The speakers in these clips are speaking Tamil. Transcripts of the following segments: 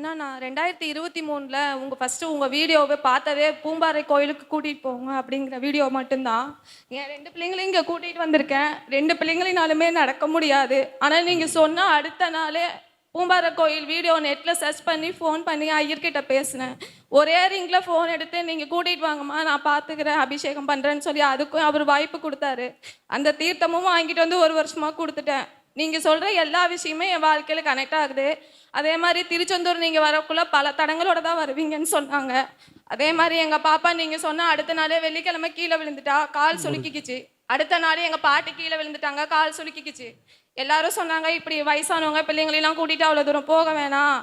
அண்ணா நான் ரெண்டாயிரத்தி இருபத்தி மூணில் உங்கள் ஃபஸ்ட்டு உங்கள் வீடியோவை பார்த்ததே பூம்பாறை கோயிலுக்கு கூட்டிகிட்டு போங்க அப்படிங்கிற வீடியோ மட்டும்தான். என் ரெண்டு பிள்ளைங்களையும் இங்கே கூட்டிகிட்டு வந்திருக்கேன். ரெண்டு பிள்ளைங்களினாலுமே நடக்க முடியாது. ஆனால் நீங்கள் சொன்னால் அடுத்த நாளே பூம்பாறை கோயில் வீடியோ நெட்டில் சர்ச் பண்ணி ஃபோன் பண்ணி ஐயர்கிட்ட பேசினேன். ஒரே ரிங்கில் ஃபோன் எடுத்து நீங்கள் கூட்டிகிட்டு வாங்கம்மா நான் பார்த்துக்கிறேன் அபிஷேகம் பண்ணுறேன்னு சொல்லி அதுக்கும் அவர் வாய்ப்பு கொடுத்தாரு. அந்த தீர்த்தமும் வாங்கிட்டு வந்து ஒரு வருஷமாக கொடுத்துட்டேன். நீங்கள் சொல்கிற எல்லா விஷயமே என் வாழ்க்கையில் கனெக்ட் ஆகுது. அதே மாதிரி திருச்செந்தூர் நீங்கள் வரக்குள்ள பல தடங்களோட தான் வருவீங்கன்னு சொன்னாங்க. அதே மாதிரி எங்கள் பாப்பா நீங்கள் சொன்ன அடுத்த நாளே வெள்ளிக்கிழமை கீழே விழுந்துட்டா கால் சுலுக்கிக்குச்சு அடுத்த நாள் எங்கள் பாட்டி கீழே விழுந்துட்டாங்க கால் சுலுக்கிக்குச்சு எல்லாரும் சொன்னாங்க இப்படி வயசானவங்க பிள்ளைங்களெல்லாம் கூட்டிட்டு அவ்வளோ தூரம் போக வேணாம்.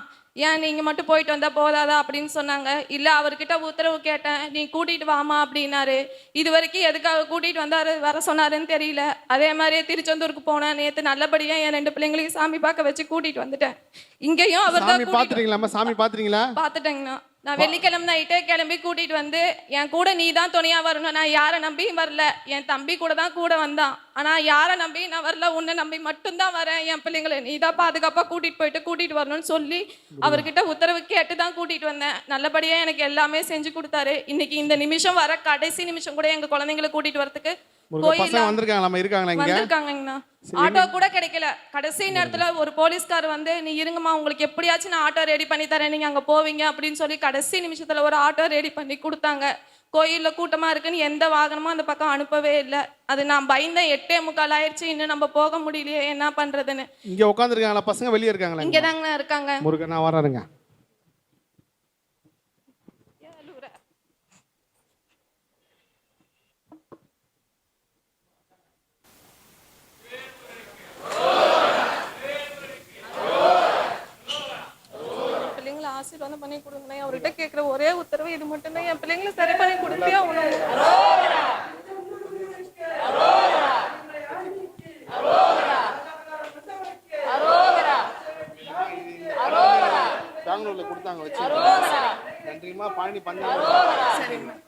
ஏன் நீங்கள் மட்டும் போயிட்டு வந்தால் போதாதா அப்படின்னு சொன்னாங்க. இல்லை அவர்கிட்ட உத்தரவு கேட்டேன். நீ கூட்டிகிட்டு வாமா அப்படின்னாரு. இது வரைக்கும் எதுக்காக கூட்டிகிட்டு வந்தாரு வர சொன்னாருன்னு தெரியல. அதே மாதிரி திருச்செந்தூருக்கு போனேன். நேற்று நல்லபடியாக என் ரெண்டு பிள்ளைங்களையும் சாமி பார்க்க வச்சு கூட்டிகிட்டு வந்துட்டேன். இங்கேயும் அவர் தான் சாமி பாத்துறீங்களாம்மா சாமி பாத்துறீங்களா பார்த்துட்டேங்கண்ணா. நான் வெள்ளிக்கிழமை நைட்டே கிளம்பி கூட்டிட்டு வந்து என் கூட நீ தான் துணையா வரணும். நான் யாரை நம்பியும் வரல. என் தம்பி கூட தான் கூட வந்தான். ஆனா யாரை நம்பி நான் வரல. உன்னை நம்பி மட்டும்தான் வரேன். என் பிள்ளைங்களை நீ தான் பாதுகாப்பா கூட்டிட்டு போயிட்டு கூட்டிட்டு வரணும்னு சொல்லி அவர்கிட்ட உத்தரவு கேட்டு தான் கூட்டிட்டு வந்தேன். நல்லபடியா எனக்கு எல்லாமே செஞ்சு கொடுத்தாரு. இன்னைக்கு இந்த நிமிஷம் வர கடைசி நிமிஷம் கூட எங்க குழந்தைங்களை கூட்டிட்டு வரதுக்கு பசங்க வந்திருக்காங்களாம்மா இருக்காங்களா ஆட்டோ கூட கிடைக்கல. கடைசி நேரத்துல ஒரு போலீஸ்கார் வந்து நீ இருங்கம்மா உங்களுக்கு எப்படியாச்சும் நான் ஆட்டோ ரெடி பண்ணி தரேன் நீங்க அங்க போவீங்க அப்படின்னு சொல்லி கடைசி நிமிஷத்துல ஒரு ஆட்டோ ரெடி பண்ணி கொடுத்தாங்க. கோயில்ல கூட்டமா இருக்குன்னு எந்த வாகனமும் அந்த பக்கம் அனுப்பவே இல்லை. அது நான் பயந்தேன். எட்டே முக்கால் ஆயிடுச்சு. இன்னும் நம்ம போக முடியலையே என்ன பண்றதுன்னு. இங்க உட்காந்துருக்காங்களா பசங்க வெளியே இருக்காங்களா? இங்க இருக்காங்க. முருகன் நான் வர்றேங்க என் பிள்ளைங்களை ஆசீர்வாதம் பண்ணி கொடுங்கண்ணே. அவர்கிட்ட கேட்குற ஒரே உத்தரவு இது மட்டும்தான். என் பிள்ளைங்களை சரி பண்ணி கொடுத்தே ஆகணும் பெங்களூர்ல கொடுத்தாங்க வச்சு நன்றிமா பழனி பண்ணாங்க